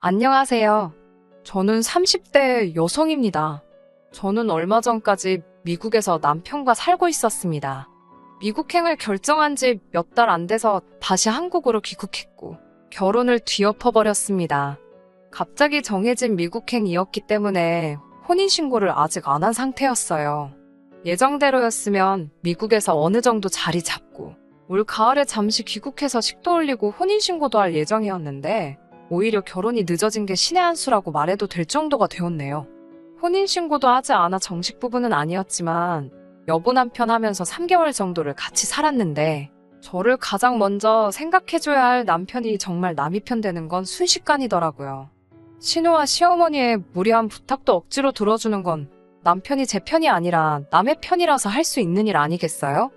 안녕하세요. 저는 30대 여성입니다. 저는 얼마 전까지 미국에서 남편과 살고 있었습니다. 미국행을 결정한 지 몇 달 안 돼서 다시 한국으로 귀국했고 결혼을 뒤엎어버렸습니다. 갑자기 정해진 미국행이었기 때문에 혼인신고를 아직 안 한 상태였어요. 예정대로였으면 미국에서 어느 정도 자리 잡고 올 가을에 잠시 귀국해서 식도 올리고 혼인신고도 할 예정이었는데 오히려 결혼이 늦어진 게 신의 한 수라고 말해도 될 정도가 되었네요. 혼인신고도 하지 않아 정식 부부는 아니었지만 여보 남편 하면서 3개월 정도를 같이 살았는데 저를 가장 먼저 생각해줘야 할 남편이 정말 남이 편 되는 건 순식간이더라고요. 신우와 시어머니의 무리한 부탁도 억지로 들어주는 건 남편이 제 편이 아니라 남의 편이라서 할 수 있는 일 아니겠어요?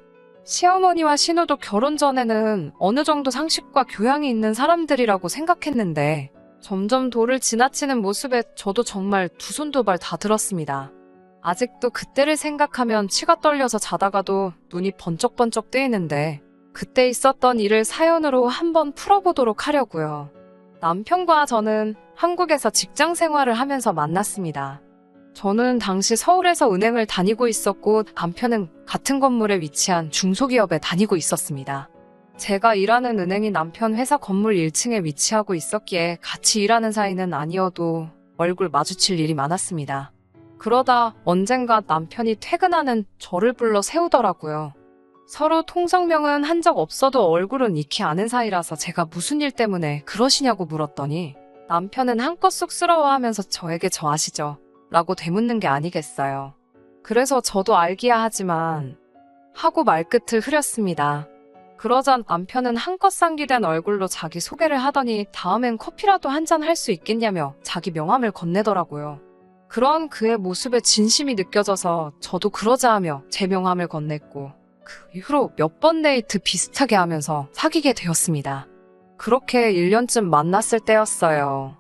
시어머니와 신우도 결혼 전에는 어느 정도 상식과 교양이 있는 사람들이라고 생각했는데 점점 도를 지나치는 모습에 저도 정말 두 손 두 발 다 들었습니다. 아직도 그때를 생각하면 치가 떨려서 자다가도 눈이 번쩍번쩍 뜨이는데 그때 있었던 일을 사연으로 한번 풀어보도록 하려고요. 남편과 저는 한국에서 직장 생활을 하면서 만났습니다. 저는 당시 서울에서 은행을 다니고 있었고 남편은 같은 건물에 위치한 중소기업에 다니고 있었습니다. 제가 일하는 은행이 남편 회사 건물 1층에 위치하고 있었기에 같이 일하는 사이는 아니어도 얼굴 마주칠 일이 많았습니다. 그러다 언젠가 남편이 퇴근하는 저를 불러 세우더라고요. 서로 통성명은 한 적 없어도 얼굴은 익히 아는 사이라서 제가 무슨 일 때문에 그러시냐고 물었더니 남편은 한껏 쑥스러워하면서 저에게 저 아시죠? 라고 되묻는 게 아니겠어요. 그래서 저도 알기야 하지만 하고 말끝을 흐렸습니다. 그러자 남편은 한껏 상기된 얼굴로 자기 소개를 하더니 다음엔 커피라도 한 잔 할 수 있겠냐며 자기 명함을 건네더라고요. 그런 그의 모습에 진심이 느껴져서 저도 그러자 하며 제 명함을 건넸고 그 이후로 몇 번 데이트 비슷하게 하면서 사귀게 되었습니다. 그렇게 1년쯤 만났을 때였어요.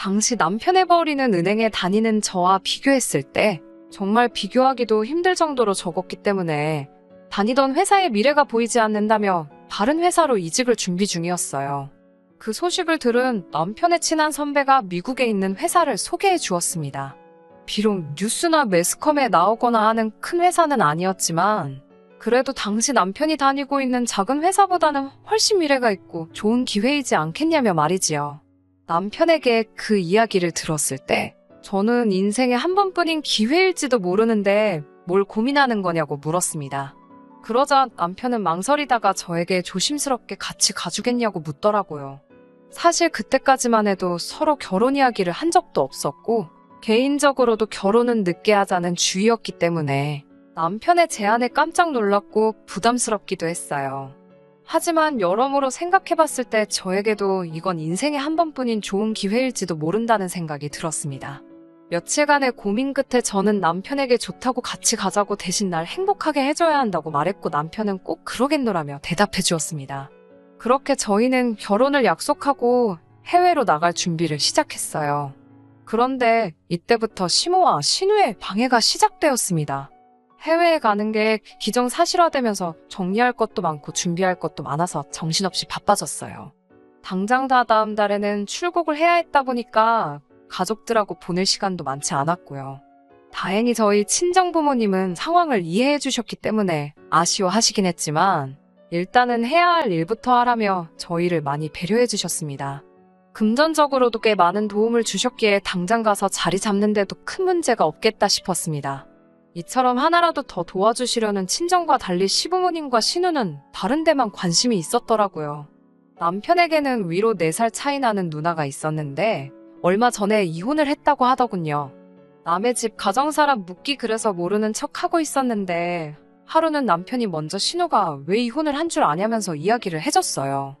당시 남편의 버리는 은행에 다니는 저와 비교했을 때 정말 비교하기도 힘들 정도로 적었기 때문에 다니던 회사의 미래가 보이지 않는다며 다른 회사로 이직을 준비 중이었어요. 그 소식을 들은 남편의 친한 선배가 미국에 있는 회사를 소개해 주었습니다. 비록 뉴스나 매스컴에 나오거나 하는 큰 회사는 아니었지만 그래도 당시 남편이 다니고 있는 작은 회사보다는 훨씬 미래가 있고 좋은 기회이지 않겠냐며 말이지요. 남편에게 그 이야기를 들었을 때 저는 인생에 한 번뿐인 기회일지도 모르는데 뭘 고민하는 거냐고 물었습니다. 그러자 남편은 망설이다가 저에게 조심스럽게 같이 가주겠냐고 묻더라고요. 사실 그때까지만 해도 서로 결혼 이야기를 한 적도 없었고 개인적으로도 결혼은 늦게 하자는 주의였기 때문에 남편의 제안에 깜짝 놀랐고 부담스럽기도 했어요. 하지만 여러모로 생각해봤을 때 저에게도 이건 인생에 한 번뿐인 좋은 기회일지도 모른다는 생각이 들었습니다. 며칠간의 고민 끝에 저는 남편에게 좋다고 같이 가자고 대신 날 행복하게 해줘야 한다고 말했고 남편은 꼭 그러겠노라며 대답해 주었습니다. 그렇게 저희는 결혼을 약속하고 해외로 나갈 준비를 시작했어요. 그런데 이때부터 시모와 신우의 방해가 시작되었습니다. 해외에 가는 게 기정사실화되면서 정리할 것도 많고 준비할 것도 많아서 정신없이 바빠졌어요. 당장 다 다음 달에는 출국을 해야 했다 보니까 가족들하고 보낼 시간도 많지 않았고요. 다행히 저희 친정 부모님은 상황을 이해해 주셨기 때문에 아쉬워하시긴 했지만 일단은 해야 할 일부터 하라며 저희를 많이 배려해 주셨습니다. 금전적으로도 꽤 많은 도움을 주셨기에 당장 가서 자리 잡는데도 큰 문제가 없겠다 싶었습니다. 이처럼 하나라도 더 도와주시려는 친정과 달리 시부모님과 신우는 다른 데만 관심이 있었더라고요. 남편에게는 위로 4살 차이 나는 누나가 있었는데 얼마 전에 이혼을 했다고 하더군요. 남의 집 가정사람 묻기 그래서 모르는 척 하고 있었는데 하루는 남편이 먼저 신우가 왜 이혼을 한 줄 아냐면서 이야기를 해줬어요.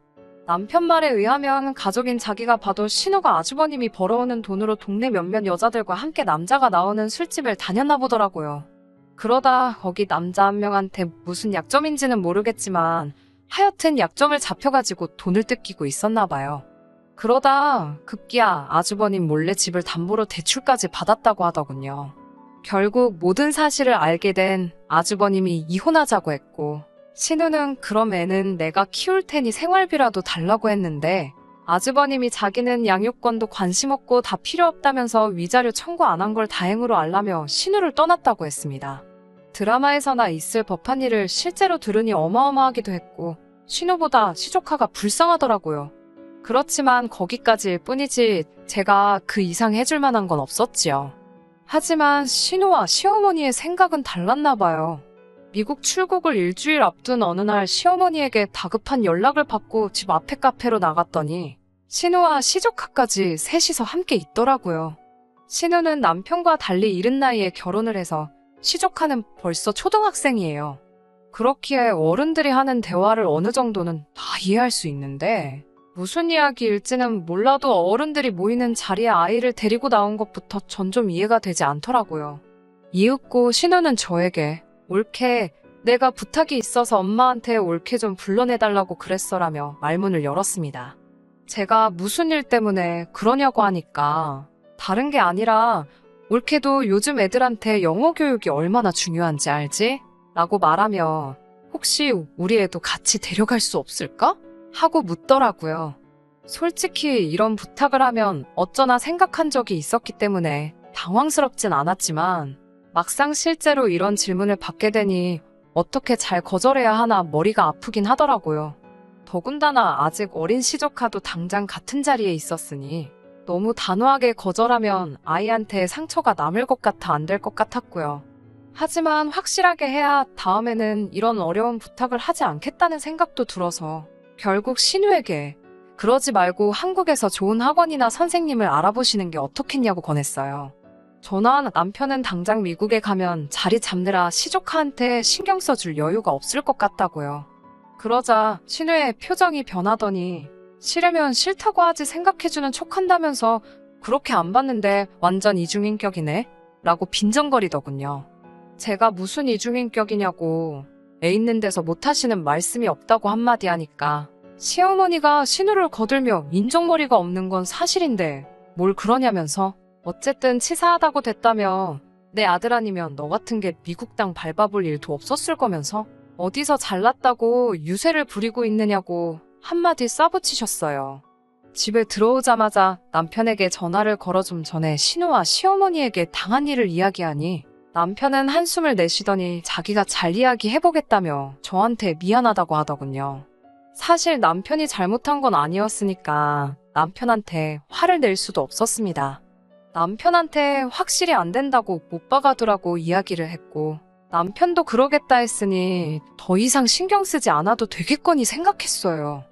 남편 말에 의하면 가족인 자기가 봐도 신우가 아주버님이 벌어오는 돈으로 동네 몇몇 여자들과 함께 남자가 나오는 술집을 다녔나 보더라고요. 그러다 거기 남자 한 명한테 무슨 약점인지는 모르겠지만 하여튼 약점을 잡혀가지고 돈을 뜯기고 있었나 봐요. 그러다 급기야 아주버님 몰래 집을 담보로 대출까지 받았다고 하더군요. 결국 모든 사실을 알게 된 아주버님이 이혼하자고 했고 신우는 그럼 애는 내가 키울 테니 생활비라도 달라고 했는데 아주버님이 자기는 양육권도 관심 없고 다 필요 없다면서 위자료 청구 안 한 걸 다행으로 알라며 신우를 떠났다고 했습니다. 드라마에서나 있을 법한 일을 실제로 들으니 어마어마하기도 했고 신우보다 시조카가 불쌍하더라고요. 그렇지만 거기까지일 뿐이지 제가 그 이상 해줄 만한 건 없었지요. 하지만 신우와 시어머니의 생각은 달랐나 봐요. 미국 출국을 일주일 앞둔 어느 날 시어머니에게 다급한 연락을 받고 집 앞에 카페로 나갔더니 신우와 시조카까지 셋이서 함께 있더라고요. 신우는 남편과 달리 이른 나이에 결혼을 해서 시조카는 벌써 초등학생이에요. 그렇기에 어른들이 하는 대화를 어느 정도는 다 이해할 수 있는데 무슨 이야기일지는 몰라도 어른들이 모이는 자리에 아이를 데리고 나온 것부터 전 좀 이해가 되지 않더라고요. 이윽고 신우는 저에게 올케 내가 부탁이 있어서 엄마한테 올케 좀 불러내달라고 그랬어라며 말문을 열었습니다. 제가 무슨 일 때문에 그러냐고 하니까 다른 게 아니라 올케도 요즘 애들한테 영어 교육이 얼마나 중요한지 알지? 라고 말하며 혹시 우리 애도 같이 데려갈 수 없을까? 하고 묻더라고요. 솔직히 이런 부탁을 하면 어쩌나 생각한 적이 있었기 때문에 당황스럽진 않았지만 막상 실제로 이런 질문을 받게 되니 어떻게 잘 거절해야 하나 머리가 아프긴 하더라고요. 더군다나 아직 어린 시조카도 당장 같은 자리에 있었으니 너무 단호하게 거절하면 아이한테 상처가 남을 것 같아 안 될 것 같았고요. 하지만 확실하게 해야 다음에는 이런 어려운 부탁을 하지 않겠다는 생각도 들어서 결국 신우에게 그러지 말고 한국에서 좋은 학원이나 선생님을 알아보시는 게 어떻겠냐고 권했어요. 저나 남편은 당장 미국에 가면 자리 잡느라 시조카한테 신경 써줄 여유가 없을 것 같다고요. 그러자 신우의 표정이 변하더니 싫으면 싫다고 하지 생각해주는 척한다면서 그렇게 안 봤는데 완전 이중인격이네? 라고 빈정거리더군요. 제가 무슨 이중인격이냐고 애 있는 데서 못하시는 말씀이 없다고 한마디 하니까 시어머니가 신우를 거들며 인정머리가 없는 건 사실인데 뭘 그러냐면서 어쨌든 치사하다고 됐다며 내 아들 아니면 너 같은 게 미국 땅 밟아볼 일도 없었을 거면서 어디서 잘났다고 유세를 부리고 있느냐고 한마디 싸붙이셨어요. 집에 들어오자마자 남편에게 전화를 걸어 좀 전에 신우와 시어머니에게 당한 일을 이야기하니 남편은 한숨을 내쉬더니 자기가 잘 이야기해보겠다며 저한테 미안하다고 하더군요. 사실 남편이 잘못한 건 아니었으니까 남편한테 화를 낼 수도 없었습니다. 남편한테 확실히 안 된다고 못 봐가두라고 이야기를 했고 남편도 그러겠다 했으니 더 이상 신경 쓰지 않아도 되겠거니 생각했어요.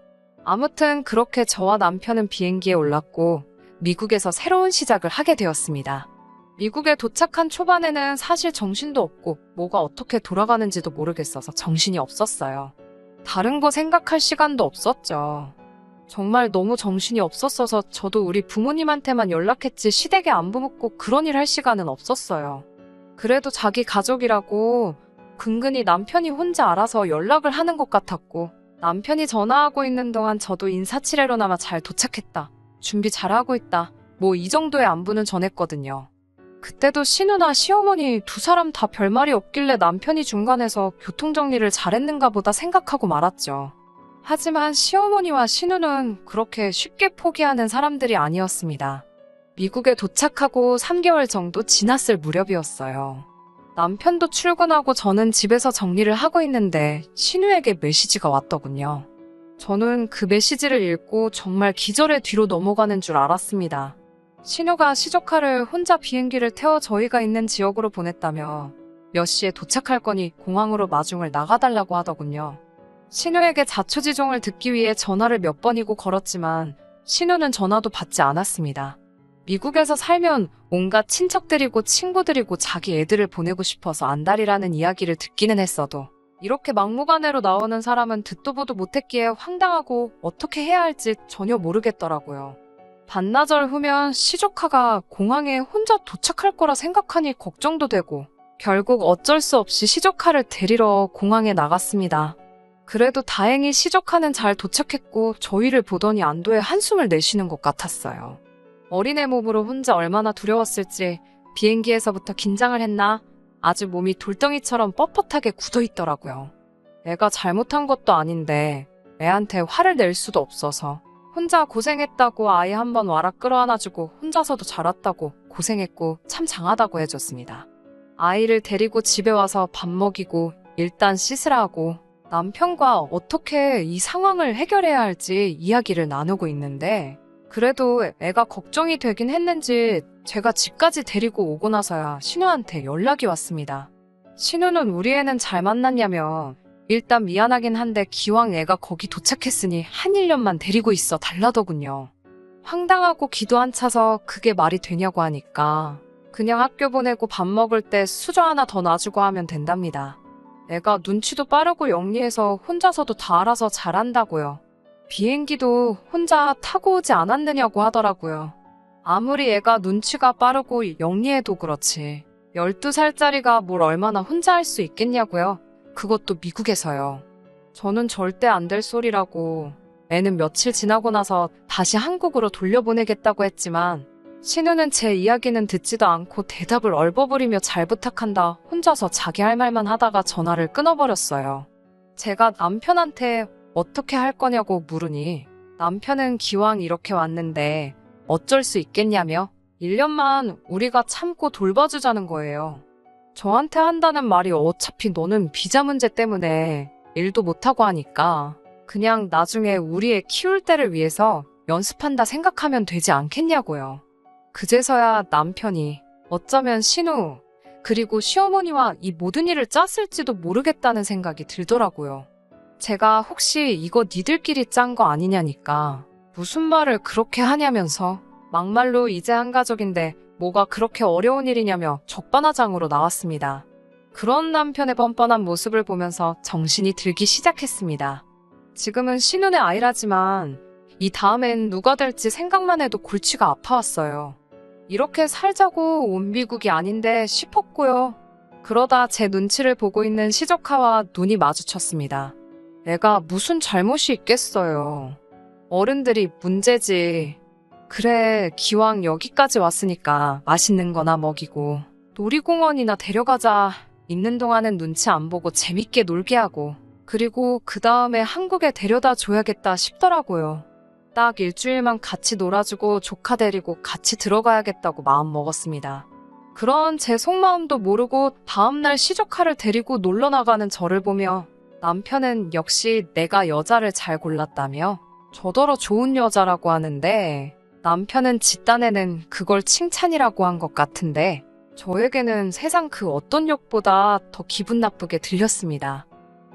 아무튼 그렇게 저와 남편은 비행기에 올랐고 미국에서 새로운 시작을 하게 되었습니다. 미국에 도착한 초반에는 사실 정신도 없고 뭐가 어떻게 돌아가는지도 모르겠어서 정신이 없었어요. 다른 거 생각할 시간도 없었죠. 정말 너무 정신이 없었어서 저도 우리 부모님한테만 연락했지 시댁에 안부 묻고 그런 일 할 시간은 없었어요. 그래도 자기 가족이라고 근근히 남편이 혼자 알아서 연락을 하는 것 같았고 남편이 전화하고 있는 동안 저도 인사치레로나마 잘 도착했다. 준비 잘하고 있다. 뭐 이 정도의 안부는 전했거든요. 그때도 신우나 시어머니 두 사람 다 별말이 없길래 남편이 중간에서 교통정리를 잘했는가 보다 생각하고 말았죠. 하지만 시어머니와 신우는 그렇게 쉽게 포기하는 사람들이 아니었습니다. 미국에 도착하고 3개월 정도 지났을 무렵이었어요. 남편도 출근하고 저는 집에서 정리를 하고 있는데 신우에게 메시지가 왔더군요. 저는 그 메시지를 읽고 정말 기절의 뒤로 넘어가는 줄 알았습니다. 신우가 시조카를 혼자 비행기를 태워 저희가 있는 지역으로 보냈다며 몇 시에 도착할 거니 공항으로 마중을 나가달라고 하더군요. 신우에게 자초지종을 듣기 위해 전화를 몇 번이고 걸었지만 신우는 전화도 받지 않았습니다. 미국에서 살면 온갖 친척들이고 친구들이고 자기 애들을 보내고 싶어서 안달이라는 이야기를 듣기는 했어도 이렇게 막무가내로 나오는 사람은 듣도 보도 못했기에 황당하고 어떻게 해야 할지 전혀 모르겠더라고요. 반나절 후면 시조카가 공항에 혼자 도착할 거라 생각하니 걱정도 되고 결국 어쩔 수 없이 시조카를 데리러 공항에 나갔습니다. 그래도 다행히 시조카는 잘 도착했고 저희를 보더니 안도의 한숨을 내쉬는 것 같았어요. 어린애 몸으로 혼자 얼마나 두려웠을지 비행기에서부터 긴장을 했나 아주 몸이 돌덩이처럼 뻣뻣하게 굳어 있더라고요. 애가 잘못한 것도 아닌데 애한테 화를 낼 수도 없어서 혼자 고생했다고 아이 한 번 와라 끌어안아주고 혼자서도 자랐다고 고생했고 참 장하다고 해줬습니다. 아이를 데리고 집에 와서 밥 먹이고 일단 씻으라 하고 남편과 어떻게 이 상황을 해결해야 할지 이야기를 나누고 있는데 그래도 애가 걱정이 되긴 했는지 제가 집까지 데리고 오고 나서야 신우한테 연락이 왔습니다. 신우는 우리 애는 잘 만났냐며 일단 미안하긴 한데 기왕 애가 거기 도착했으니 한 1년만 데리고 있어 달라더군요. 황당하고 기도 안 차서 그게 말이 되냐고 하니까 그냥 학교 보내고 밥 먹을 때 수저 하나 더 놔주고 하면 된답니다. 애가 눈치도 빠르고 영리해서 혼자서도 다 알아서 잘한다고요. 비행기도 혼자 타고 오지 않았느냐고 하더라고요. 아무리 애가 눈치가 빠르고 영리해도 그렇지. 12살짜리가 뭘 얼마나 혼자 할 수 있겠냐고요. 그것도 미국에서요. 저는 절대 안 될 소리라고 애는 며칠 지나고 나서 다시 한국으로 돌려보내겠다고 했지만 신우는 제 이야기는 듣지도 않고 대답을 얼버무리며 잘 부탁한다 혼자서 자기 할 말만 하다가 전화를 끊어버렸어요. 제가 남편한테 어떻게 할 거냐고 물으니 남편은 기왕 이렇게 왔는데 어쩔 수 있겠냐며 1년만 우리가 참고 돌봐주자는 거예요. 저한테 한다는 말이 어차피 너는 비자 문제 때문에 일도 못하고 하니까 그냥 나중에 우리 애 키울 때를 위해서 연습한다 생각하면 되지 않겠냐고요. 그제서야 남편이 어쩌면 신우 그리고 시어머니와 이 모든 일을 짰을지도 모르겠다는 생각이 들더라고요. 제가 혹시 이거 니들끼리 짠 거 아니냐니까 무슨 말을 그렇게 하냐면서 막말로 이제 한 가족인데 뭐가 그렇게 어려운 일이냐며 적반하장으로 나왔습니다. 그런 남편의 뻔뻔한 모습을 보면서 정신이 들기 시작했습니다. 지금은 신혼의 아이라지만 이 다음엔 누가 될지 생각만 해도 골치가 아파왔어요. 이렇게 살자고 온 미국이 아닌데 싶었고요. 그러다 제 눈치를 보고 있는 시조카와 눈이 마주쳤습니다. 애가 무슨 잘못이 있겠어요. 어른들이 문제지. 그래, 기왕 여기까지 왔으니까 맛있는 거나 먹이고, 놀이공원이나 데려가자. 있는 동안은 눈치 안 보고 재밌게 놀게 하고, 그리고 그 다음에 한국에 데려다 줘야겠다 싶더라고요. 딱 일주일만 같이 놀아주고 조카 데리고 같이 들어가야겠다고 마음 먹었습니다. 그런 제 속마음도 모르고 다음날 시조카를 데리고 놀러 나가는 저를 보며 남편은 역시 내가 여자를 잘 골랐다며 저더러 좋은 여자라고 하는데 남편은 집단에는 그걸 칭찬이라고 한 것 같은데 저에게는 세상 그 어떤 욕보다 더 기분 나쁘게 들렸습니다.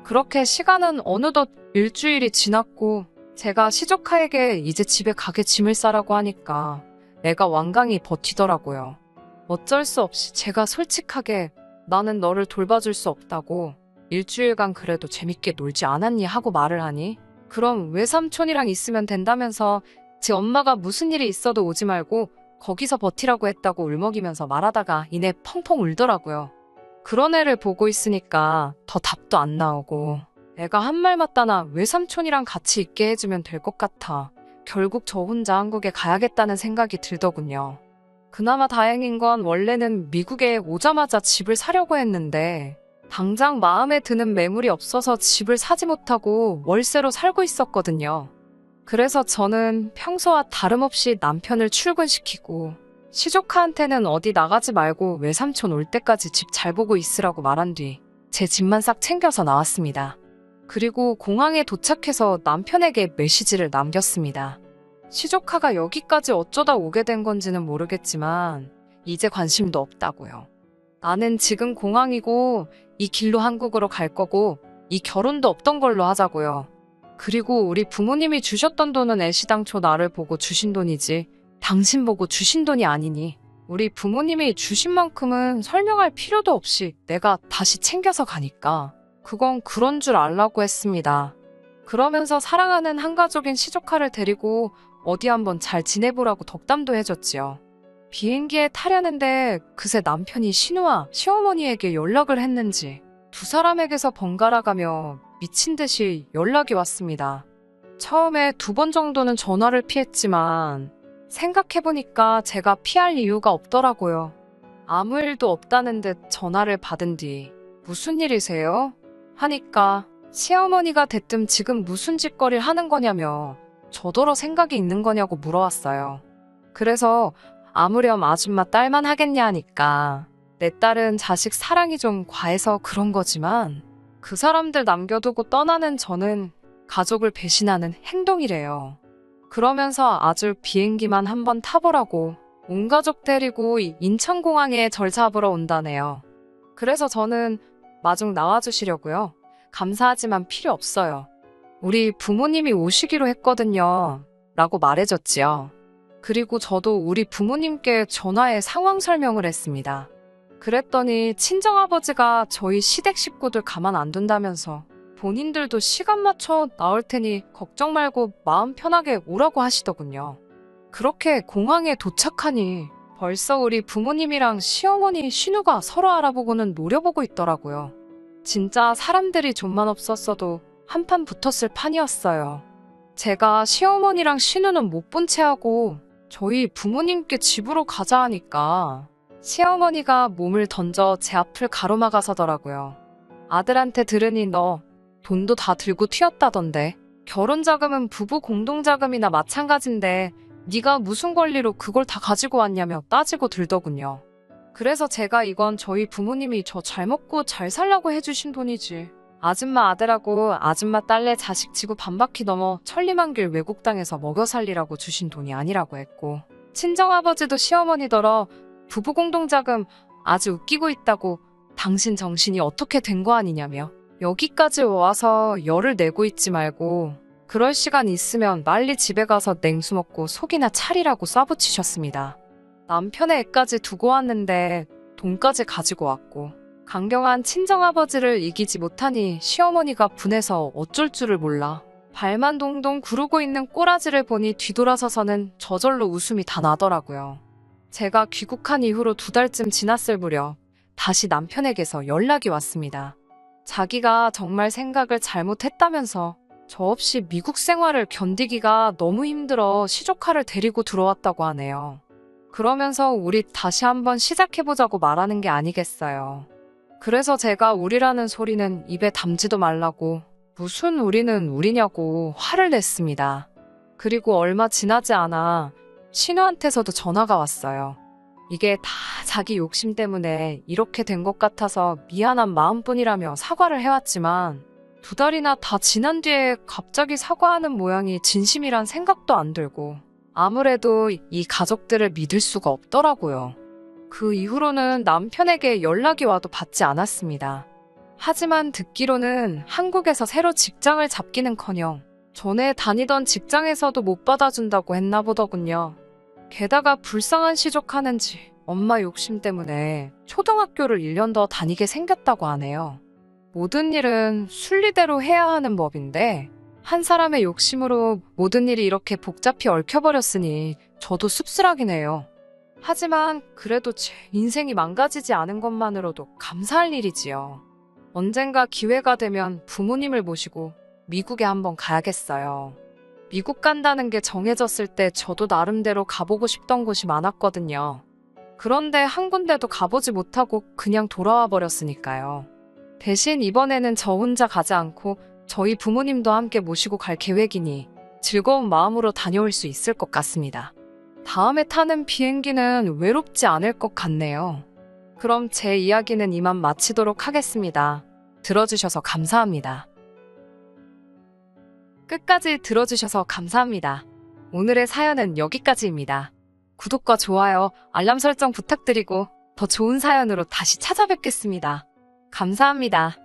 그렇게 시간은 어느덧 일주일이 지났고 제가 시조카에게 이제 집에 가게 짐을 싸라고 하니까 애가 완강히 버티더라고요. 어쩔 수 없이 제가 솔직하게 나는 너를 돌봐줄 수 없다고 일주일간 그래도 재밌게 놀지 않았니 하고 말을 하니 그럼 외삼촌이랑 있으면 된다면서 제 엄마가 무슨 일이 있어도 오지 말고 거기서 버티라고 했다고 울먹이면서 말하다가 이내 펑펑 울더라고요. 그런 애를 보고 있으니까 더 답도 안 나오고 애가 한 말 맞다나 외삼촌이랑 같이 있게 해주면 될 것 같아. 결국 저 혼자 한국에 가야겠다는 생각이 들더군요. 그나마 다행인 건 원래는 미국에 오자마자 집을 사려고 했는데 당장 마음에 드는 매물이 없어서 집을 사지 못하고 월세로 살고 있었거든요. 그래서 저는 평소와 다름없이 남편을 출근시키고 시조카한테는 어디 나가지 말고 외삼촌 올 때까지 집 잘 보고 있으라고 말한 뒤 제 집만 싹 챙겨서 나왔습니다. 그리고 공항에 도착해서 남편에게 메시지를 남겼습니다. 시조카가 여기까지 어쩌다 오게 된 건지는 모르겠지만 이제 관심도 없다고요. 나는 지금 공항이고 이 길로 한국으로 갈 거고 이 결혼도 없던 걸로 하자고요. 그리고 우리 부모님이 주셨던 돈은 애시당초 나를 보고 주신 돈이지 당신 보고 주신 돈이 아니니 우리 부모님이 주신 만큼은 설명할 필요도 없이 내가 다시 챙겨서 가니까 그건 그런 줄 알라고 했습니다. 그러면서 사랑하는 한가족인 시조카를 데리고 어디 한번 잘 지내보라고 덕담도 해줬지요. 비행기에 타려는데 그새 남편이 신우와 시어머니에게 연락을 했는지 두 사람에게서 번갈아 가며 미친 듯이 연락이 왔습니다. 처음에 두 번 정도는 전화를 피했지만 생각해보니까 제가 피할 이유가 없더라고요. 아무 일도 없다는 듯 전화를 받은 뒤 무슨 일이세요? 하니까 시어머니가 대뜸 지금 무슨 짓거리를 하는 거냐며 저더러 생각이 있는 거냐고 물어왔어요. 그래서 아무렴 아줌마 딸만 하겠냐 하니까 내 딸은 자식 사랑이 좀 과해서 그런 거지만 그 사람들 남겨두고 떠나는 저는 가족을 배신하는 행동이래요. 그러면서 아주 비행기만 한번 타보라고 온 가족 데리고 인천공항에 절 잡으러 온다네요. 그래서 저는 마중 나와주시려고요. 감사하지만 필요 없어요. 우리 부모님이 오시기로 했거든요. 라고 말해줬지요. 그리고 저도 우리 부모님께 전화해 상황 설명을 했습니다. 그랬더니 친정아버지가 저희 시댁 식구들 가만 안 둔다면서 본인들도 시간 맞춰 나올 테니 걱정 말고 마음 편하게 오라고 하시더군요. 그렇게 공항에 도착하니 벌써 우리 부모님이랑 시어머니 신우가 서로 알아보고는 노려보고 있더라고요. 진짜 사람들이 좀만 없었어도 한판 붙었을 판이었어요. 제가 시어머니랑 신우는 못 본 채 하고 저희 부모님께 집으로 가자 하니까 시어머니가 몸을 던져 제 앞을 가로막아서더라고요. 아들한테 들으니 너 돈도 다 들고 튀었다던데 결혼 자금은 부부 공동 자금이나 마찬가지인데 네가 무슨 권리로 그걸 다 가지고 왔냐며 따지고 들더군요. 그래서 제가 이건 저희 부모님이 저 잘 먹고 잘 살라고 해주신 돈이지. 아줌마 아들하고 아줌마 딸내 자식 지구 반바퀴 넘어 천리만길 외국 땅에서 먹여 살리라고 주신 돈이 아니라고 했고 친정아버지도 시어머니더러 부부 공동자금 아주 웃기고 있다고 당신 정신이 어떻게 된 거 아니냐며 여기까지 와서 열을 내고 있지 말고 그럴 시간 있으면 빨리 집에 가서 냉수 먹고 속이나 차리라고 쏴붙이셨습니다. 남편의 애까지 두고 왔는데 돈까지 가지고 왔고 강경한 친정아버지를 이기지 못하니 시어머니가 분해서 어쩔 줄을 몰라 발만 동동 구르고 있는 꼬라지를 보니 뒤돌아서서는 저절로 웃음이 다 나더라고요. 제가 귀국한 이후로 두 달쯤 지났을 무렵 다시 남편에게서 연락이 왔습니다. 자기가 정말 생각을 잘못했다면서 저 없이 미국 생활을 견디기가 너무 힘들어 시조카를 데리고 들어왔다고 하네요. 그러면서 우리 다시 한번 시작해보자고 말하는 게 아니겠어요. 그래서 제가 우리라는 소리는 입에 담지도 말라고 무슨 우리는 우리냐고 화를 냈습니다. 그리고 얼마 지나지 않아 신우한테서도 전화가 왔어요. 이게 다 자기 욕심 때문에 이렇게 된 것 같아서 미안한 마음뿐이라며 사과를 해왔지만 두 달이나 다 지난 뒤에 갑자기 사과하는 모양이 진심이란 생각도 안 들고 아무래도 이 가족들을 믿을 수가 없더라고요. 그 이후로는 남편에게 연락이 와도 받지 않았습니다. 하지만 듣기로는 한국에서 새로 직장을 잡기는커녕 전에 다니던 직장에서도 못 받아준다고 했나 보더군요. 게다가 불쌍한 시족하는지 엄마 욕심 때문에 초등학교를 1년 더 다니게 생겼다고 하네요. 모든 일은 순리대로 해야 하는 법인데 한 사람의 욕심으로 모든 일이 이렇게 복잡히 얽혀버렸으니 저도 씁쓸하긴 해요. 하지만 그래도 제 인생이 망가지지 않은 것만으로도 감사할 일이지요. 언젠가 기회가 되면 부모님을 모시고 미국에 한번 가야겠어요. 미국 간다는 게 정해졌을 때 저도 나름대로 가보고 싶던 곳이 많았거든요. 그런데 한 군데도 가보지 못하고 그냥 돌아와 버렸으니까요. 대신 이번에는 저 혼자 가지 않고 저희 부모님도 함께 모시고 갈 계획이니 즐거운 마음으로 다녀올 수 있을 것 같습니다. 다음에 타는 비행기는 외롭지 않을 것 같네요. 그럼 제 이야기는 이만 마치도록 하겠습니다. 들어주셔서 감사합니다. 끝까지 들어주셔서 감사합니다. 오늘의 사연은 여기까지입니다. 구독과 좋아요, 알람 설정 부탁드리고 더 좋은 사연으로 다시 찾아뵙겠습니다. 감사합니다.